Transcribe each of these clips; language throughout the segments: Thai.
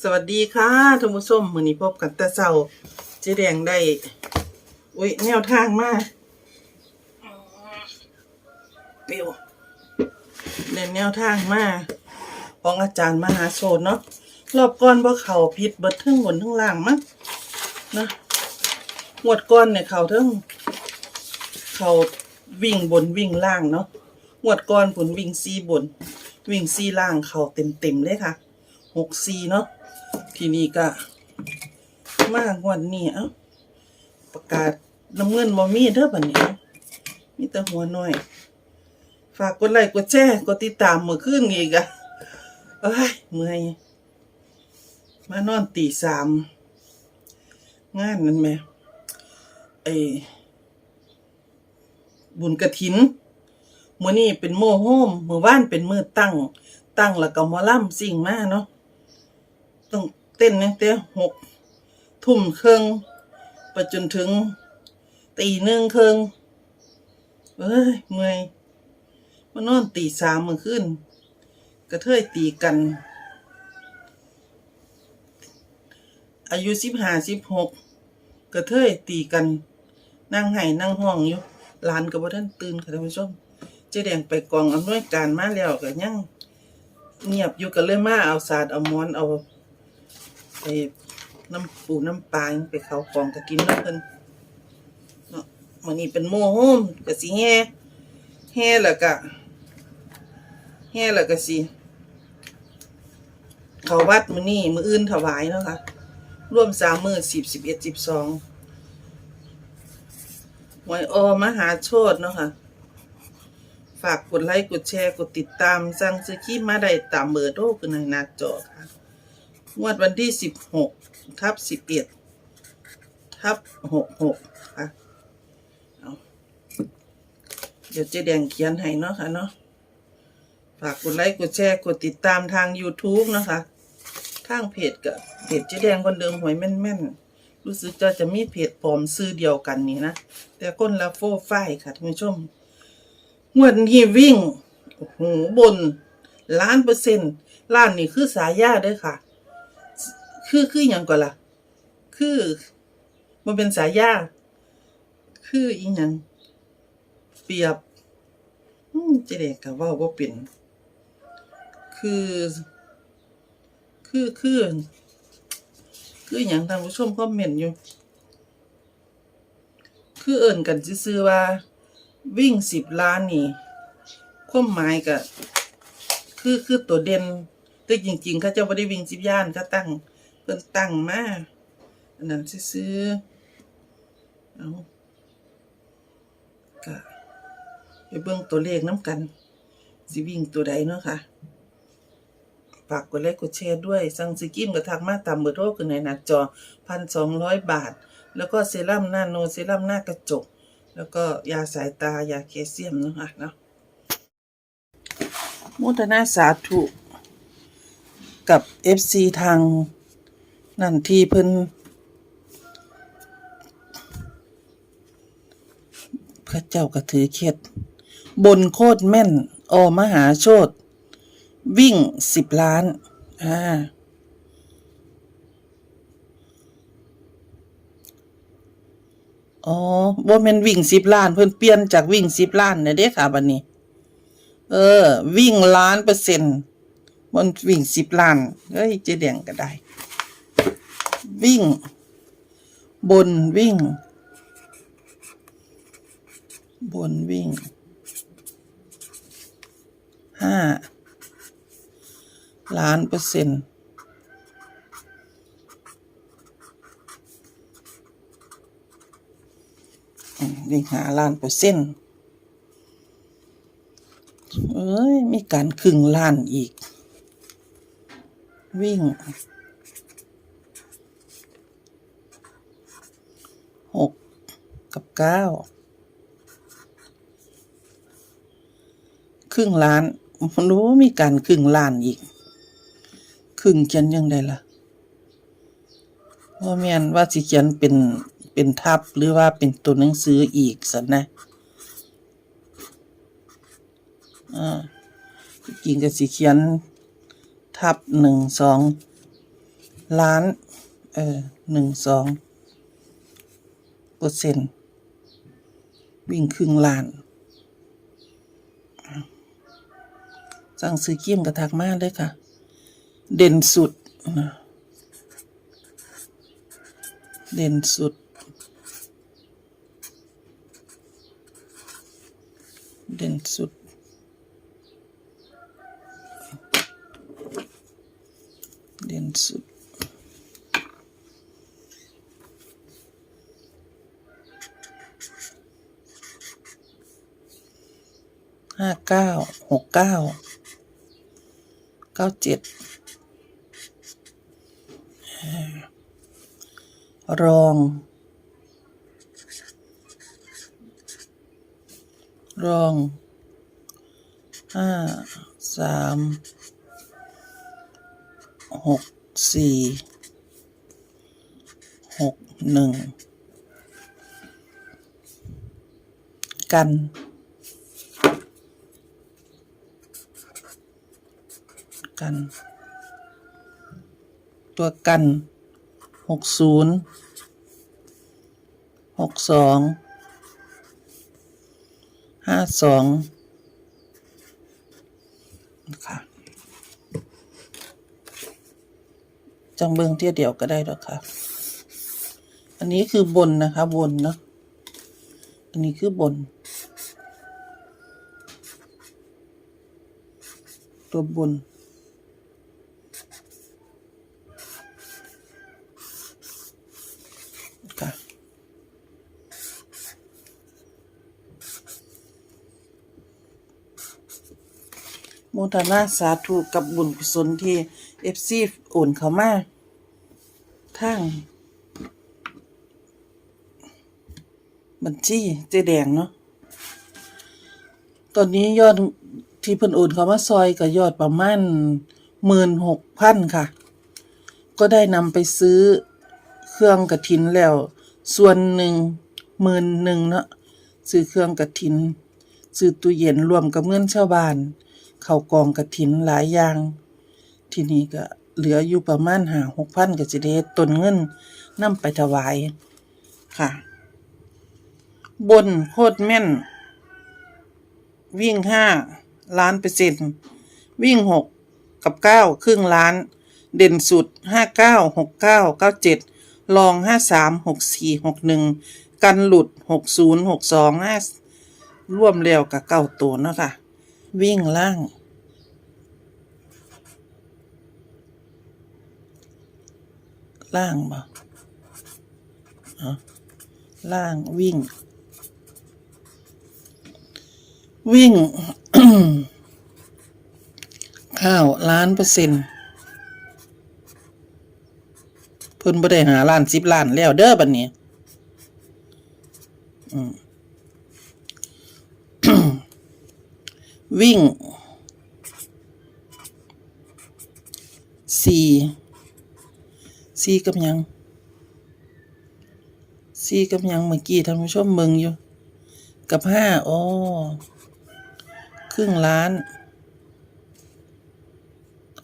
สวัสดีค่ะท่านผู้ชมมือนี้พบกันแต่เช้าเจ๊แดงได้ อุ้ยแนวทางมาเปียวเด่นแนวทางมาของอาจารย์มหาโชนเนาะรอบก่อนบ่เขาผิดเบิดทั้งบนทั้งล่างมั้งนะงวดก่อนเนี่ยเขาทั้งเขาวิ่งบนวิ่งล่างเนาะงวดก่อนผลวิ่งซีบน วิ่งซีล่างเขาเต็มๆเลยค่ะหกซีเนาะ ทีนี้ก็ มากวันนี้เอ้าประกาศน้ำเงินบ่มีเด้อบัดนี้มีแต่หัวหน้อย ฝากกดไลค์กดแชร์กดติดตามมื้อคืนอีกอะเอ้ยเมื่อยมานอนตีสามงานนั่นแหมไอ้บุญกระถินมื้อนี้เป็นโมโฮมมือว่านเป็นมือตั้ง ตั้งแล้วก็มอล่ำสิ่งมาเนาะต้อง ต้นตั้งแต่หกทุ่มครึ่งไปจนถึงตีหนึ่งครึ่งเอ้ยเมื่อยมานอนตีสามมื่อคืนกระเทยตีกัน อายุสิบห้าสิบหกกระเทยตีกันนั่งไห้นั่งห้องอยู่หลานกับว่าท่านตื่นค่ะท่านผู้ชมเจ๊แดงไปกองอำนวยการมาแล้วก็ยังเงียบอยู่กันเลยมาเอาศาสตร์เอามอนเอา ไปน้ำปูน้ำปลาไปเขากองกะกินแล้วเพิ่นเนาะมันนี้เป็นโมโฮมกะสิแห่แห่แล้วก็แห่แล้วก็สิเขาวัดมื้อนี้มื้ออื่นถวายเนาะค่ะร่วมสามมือสิบสิบเอ็ดสิบสองหวยอมหาโชตเนาะค่ะ ฝากกดไลค์ กดแชร์ กดติดตาม สั่งซื้อครีมมาได้ตามเบอร์โทรคือในหน้าจอค่ะ งวดวันที่สิบหกทับสิบเอ็ดทับหกหกค่ะเเดี๋ยวเจ๊แดงเขียนให้เนาะค่ะเนาะฝากกดไลค์กดแชร์กดติดตามทาง YouTube นะคะทางเพจกับเพจเจ๊แดงคนเดิมหวยแม่นๆ รู้สึกจะจะมีเพจปลอมซื้อเดียวกันนี่นะ แต่คนละโฟไฟค่ะท่านผู้ชมงวดนี้วิ่งโอ้โหบนล้านเปอร์เซ็นต์ล้านนี่คือสายยาเด้อค่ะ คือคืออย่างก่อนล่ะ คือมันเป็นสายยาคืออีหยังเปรียบ อืมเจเด็กกับว่าว่าเป็น คือ คือคือคืออย่างท่านผู้ชมคอมเมนต์อยู่ คือเอิ่นกันซื่อว่า วิ่งสิบล้านนี่ความหมายก็คือคือตัวเด่นแต่จริง ๆ เขาเจะไม่ได้วิ่งสิบย่านเขาตั้ง เพิ่นตั้งมาอันนั้นซื้อเอาก็ไปเบิ่งตัวเลขน้ำกันสิวิ่งตัวใดเนาะค่ะฝากกดไลค์กดแชร์ด้วย สั่งซื้อกิมกับทักมาตามเบอร์โทรคือในหน้าจอพันสองร้อยบาท แล้วก็เซรั่มหน้าโนเซรั่มหน้ากระจก แล้วก็ยาสายตายาแคลเซียมเนาะค่ะเนาะมุทนาสาธุกับ FC ทาง นั่นที่เพิ่นพระเจ้าก็ถือเคล็ดบนโคตรแม่น อมหาโชตวิ่งสิบล้าน อ่า อ๋อบ่แม่นวิ่งสิบล้าน เพิ่นเปลี่ยนจากวิ่งสิบล้านเนี่ยเด้ค่ะบัดนี้ เออ วิ่งล้านเปอร์เซ็นต์มันวิ่งสิบล้าน เฮ้ยเจ๊แดงก็ได้ วิ่ง บนวิ่ง บนวิ่งห้าล้านเปอร์เซ็นต์วิ่งหาล้านเปอร์เซ็นต์เอ้ย มีการครึ่งล้านอีก วิ่ง หก กับเก้าครึ่งล้านมันรู้ว่ามีการครึ่งล้านอีกครึ่งเขียนยังไงล่ะว่าแม่นว่าสิเขียนเป็นเป็นทับหรือว่าเป็นตัวหนังสืออีกสันนะอ่าจริงก็สิเขียนทับหนึ่งสองล้าน เออหนึ่งสองเปอร์เซ็นต์ วิ่งครึ่งล้าน สั่งซื้อเกี้ยมกระทักมากเลยค่ะ เด่นสุดนะเด่นสุด เด่นสุด เด่นสุด ห้าเก้าหก เก้าเก้าเจ็ดรอง รองห้าสามหกสี่หกหนึ่งกัน กัน ตัวกันหกศูนย์หกสองห้าสองค่ะจังเบิงเที่ยเดียวก็ได้แล้วค่ะ อันนี้คือบนนะคะบนเนาะ อันนี้คือบน ตัวบน มทนาสาธุกับบุญกุศลที่เอฟซีโอนเขามาทางบัญชีเจแดงเนาะ ตอนนี้ยอดที่เพิ่นโอนเขามาซอยก็ยอดประมาณหมื่นหกพันค่ะ ก็ได้นำไปซื้อเครื่องกระถินแล้ว ส่วนหนึ่งหมื่นหนึ่งเนาะซื้อเครื่องกระถินซื้อตู้เย็นรวมกับเงินชาวบ้าน เข้ากองกระถินหลายอย่าง ที่นี้ก็เหลืออยู่ประมาณหาหกพันก็จะได้เดต้นเงินนำไปถวายค่ะ บนโคตรแม่น วิ่งห้าล้านเปอร์เซ็นต์วิ่งหกกับเก้าครึ่งล้าน เด่นสุดห้าเก้าหกเก้าเก้าเจ็ดลองห้าสามหกสี่หกหนึ่งกันหลุดหกศูนย์หกสองห้าร่วมแล้วกับเก้าตัวเนาะค่ะ วิ่งล่าง ล่างบ่อ๋อล่างวิ่ง วิ่ง ข้าวล้านเปอร์เซ็นต์เพิ่นบ่ได้หาล้านสิบล้านแล้วเด้อบัดนี้ อืม วิ่งสี่สี่กับยังสี่กับยังเมื่อกี้ท่านผู้ชมเบิ่งอยู่ กับห้าอ๋อครึ่งล้าน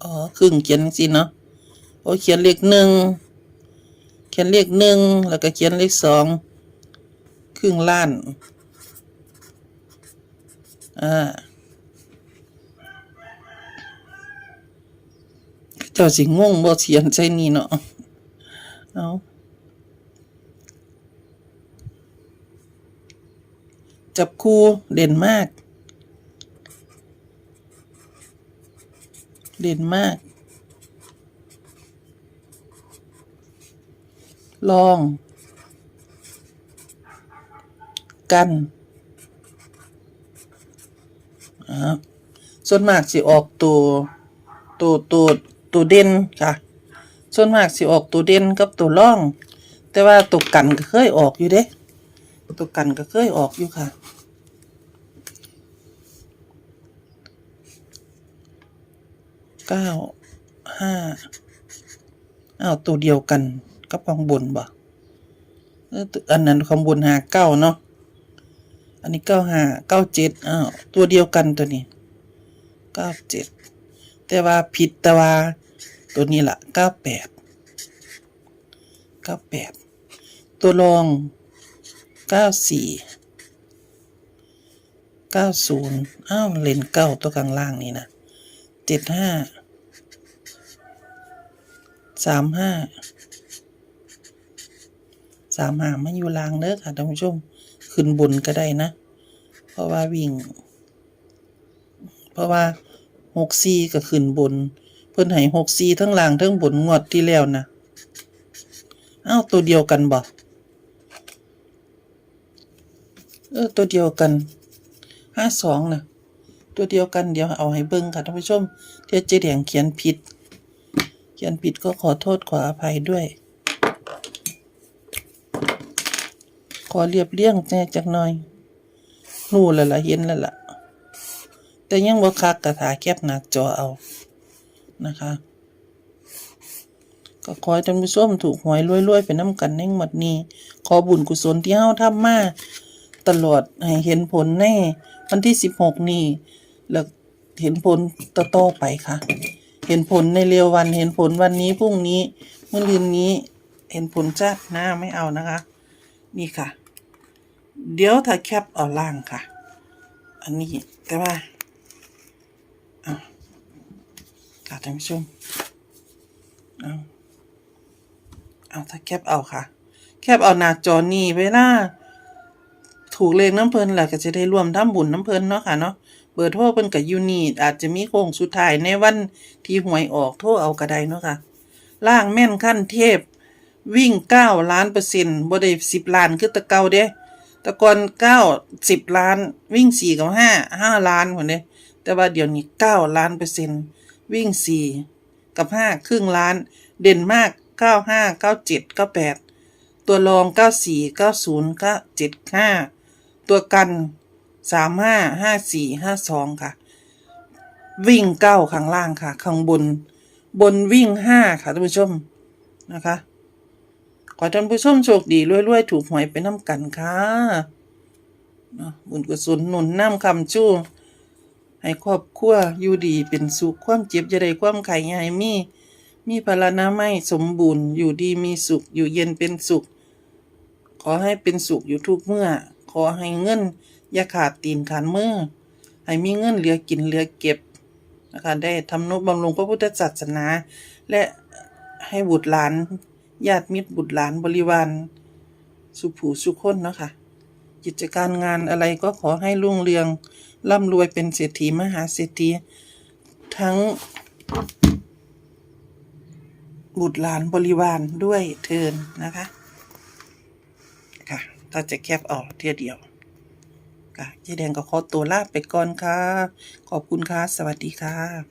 อ๋อครึ่งเขียนสิเนาะโอ้เขียนเลขหนึ่งเขียนเลขหนึ่งแล้วก็เขียนเลขสองครึ่งล้านอ่า จ้าสิงงบ่เขียนใช่นี่เนาะเอาจับคู่เด่นมาก เด่นมาก ลอง กันอ่าส่วนมากสิออกตัวตัวตัว ตัวเด่นค่ะ ส่วนมากสิออกตัวเด่นกับตัวร่อง แต่ว่าตัวกันก็เคยออกอยู่เด้ตัวกันก็เคยออกอยู่ค่ะ เก้าห้าอ้าวตัวเดียวกันกับข้างบนบ่เออตัวอันนั้นข้างบนหาเก้าเนาะ อันนี้เก้าห้าเก้าเจ็ดอ้าวตัวเดียวกันตัวนี้เก้าเจ็ด แต่ว่าผิดแต่ว่า ตัวนี้ละเก้าแปดเก้าแปดตัวรองเก้าสี่เก้าศูนย์อ้าวเลนเก้าตัวกลางล่างนี่นะเจ็ดห้าสามห้าสามห้ามันอยู่ล่างเด้อค่ะท่านผู้ชมขึ้นบนก็ได้นะ เพราะว่าวิ่ง เพราะว่า หกซีก็ขึ้นบน เพิ่นให้หกซีทั้งล่างทั้งบนงวดที่แล้วนะอ้าวตัวเดียวกันบ่เออตัวเดียวกันห้าสองนะตัวเดียวกันเดี๋ยวเอาให้เบิ่งค่ะท่านผู้ชมเดี๋ยวเจ๊แดงเขียนผิด เขียนผิดก็ขอโทษขออภัยด้วย ขอเรียบเรียงแน่จักหน่อยรู้แล้วล่ะเห็นแล้วล่ะ แต่ยังบ่คักกระถาแคบหน้าจอเอานะคะ ก็ขอให้ท่านผู้ชมถูกหวยรวยๆไปน้ำกันในหมดนี้ ขอบุญกุศลที่เฮาทำมาตลอดให้เห็นผลในวันที่16นี้แล้วเห็นผลต่อๆไปค่ะ เห็นผลในเร็ววันเห็นผลวันนี้พรุ่งนี้เมื่อคืนนี้เห็นผลจัดหน้าไม่เอานะคะ นี่ค่ะ เดี๋ยวถ้าแคปเอาล่างค่ะ อันนี้แต่ว่า ค่ะท่านผู้ชม เอาเอาถ้าแคปเอาค่ะ แคปเอาหน้าจอนี่เวลาถูกเลขน้ำเพลินแหละก็จะได้รวมทำบุญน้ำเพลินเนาะค่ะเนาะเบอร์โทรเพิ่นกับยูนีอาจจะมีโค้งสุดท้ายในวันที่หวยออกโทรเอากระไดเนาะค่ะล่างแม่นขั้นเทพ วิ่งเก้าล้านเปอร์เซ็นต์บ่ได้สิบล้านคือตะเก่าเด้ตะกอนเก้าสิบล้านวิ่งสี่กับห้าห้าล้านคนเด้แต่ว่าเดี๋ยวนี้เก้าล้านเปอร์เซ็นต์ วิ่งสี่กับห้าครึ่งล้าน เด่นมากเก้าห้าเก้าเจ็ดเก้าแปดตัวรองเก้าสี่เก้าศูนย์เก้าเจ็ดห้าตัวกันสามห้าห้าสี่ห้าสองค่ะ วิ่งเก้าข้างล่างค่ะ ข้างบน บนวิ่งห้าค่ะท่านผู้ชมนะคะ ขอท่านผู้ชมโชคดีรวยๆ ถูกหวยไปน้ำกันค่ะเนาะบุญกุศลหนุนน้ำคำชู้ ให้ครอบครัวอยู่ดีเป็นสุขความเจ็บจะได้ความไข่ใหญ่มี มีพลานาไม่สมบูรณ์ อยู่ดีมีสุขอยู่เย็นเป็นสุข ขอให้เป็นสุขอยู่ทุกเมื่อ ขอให้เงิน อย่าขาดตีนขาดมือให้มีเงินเหลือกินเหลือเก็บนะคะได้ทำนุบำรุงพระพุทธศาสนา และให้บุตรหลานญาติมิตรบุตรหลานบริวารสุผูสุคนเนาะค่ะ กิจการงานอะไรก็ขอให้รุ่งเรือง ร่ำรวยเป็นเศรษฐีมหาเศรษฐีทั้ง บุตรหลานบริวารด้วยเทินนะคะ ค่ะถ้าจะแคบออกเทียเดียว ค่ะเจ๊แดงก็ขอตัวลาไปก่อนค่ะ ขอบคุณค่ะ สวัสดีค่ะ